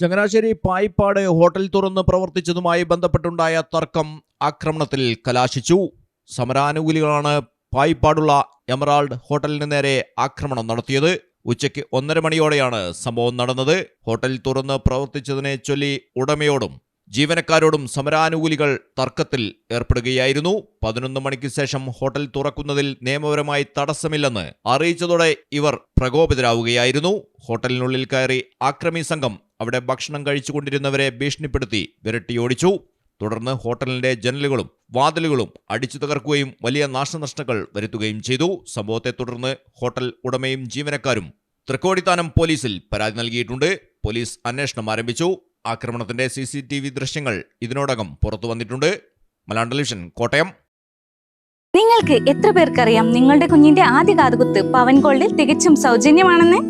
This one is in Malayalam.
ചങ്ങനാശ്ശേരി പായിപ്പാട് ഹോട്ടൽ തുറന്ന് പ്രവർത്തിച്ചതുമായി ബന്ധപ്പെട്ടുണ്ടായ തർക്കം ആക്രമണത്തിൽ കലാശിച്ചു. സമരാനുകൂലികളാണ് പായിപ്പാടുള്ള എമറാൾഡ് ഹോട്ടലിന് നേരെ ആക്രമണം നടത്തിയത്. ഉച്ചയ്ക്ക് ഒന്നര മണിയോടെയാണ് സംഭവം നടന്നത്. ഹോട്ടൽ തുറന്ന് പ്രവർത്തിച്ചതിനെ ചൊല്ലി ഉടമയോടും ജീവനക്കാരോടും സമരാനുകൂലികൾ തർക്കത്തിൽ ഏർപ്പെടുകയായിരുന്നു. പതിനൊന്ന് മണിക്ക് ശേഷം ഹോട്ടൽ തുറക്കുന്നതിൽ നിയമപരമായി തടസ്സമില്ലെന്ന് അറിയിച്ചതോടെ ഇവർ പ്രകോപിതരാവുകയായിരുന്നു. ഹോട്ടലിനുള്ളിൽ കയറി ആക്രമി സംഘം അവിടെ ഭക്ഷണം കഴിച്ചുകൊണ്ടിരുന്നവരെ ഭീഷണിപ്പെടുത്തി വിരട്ടിയോടിച്ചു തുടർന്ന് ഹോട്ടലിന്റെ ജനലുകളും വാതിലുകളും അടിച്ചു തകർക്കുകയും വലിയ നാശനഷ്ടങ്ങൾ വരുത്തുകയും ചെയ്തു. സംഭവത്തെ തുടർന്ന് ഹോട്ടൽ ഉടമയും ജീവനക്കാരും തൃക്കോടിത്താനം പോലീസിൽ പരാതി നൽകിയിട്ടുണ്ട്. പോലീസ് അന്വേഷണം ആരംഭിച്ചു. ആക്രമണത്തിന്റെ സി സി ടി വി ദൃശ്യങ്ങൾ ഇതിനോടകം പുറത്തു വന്നിട്ടുണ്ട്. മലയാളം ടെലിവിഷൻ കോട്ടയം. നിങ്ങൾക്ക് എത്ര പേർക്കറിയാം നിങ്ങളുടെ കുഞ്ഞിന്റെ ആദ്യ കാതുകുത്ത് പവൻ ഗോൾഡിൽ തികച്ചും സൗജന്യമാണെന്ന്?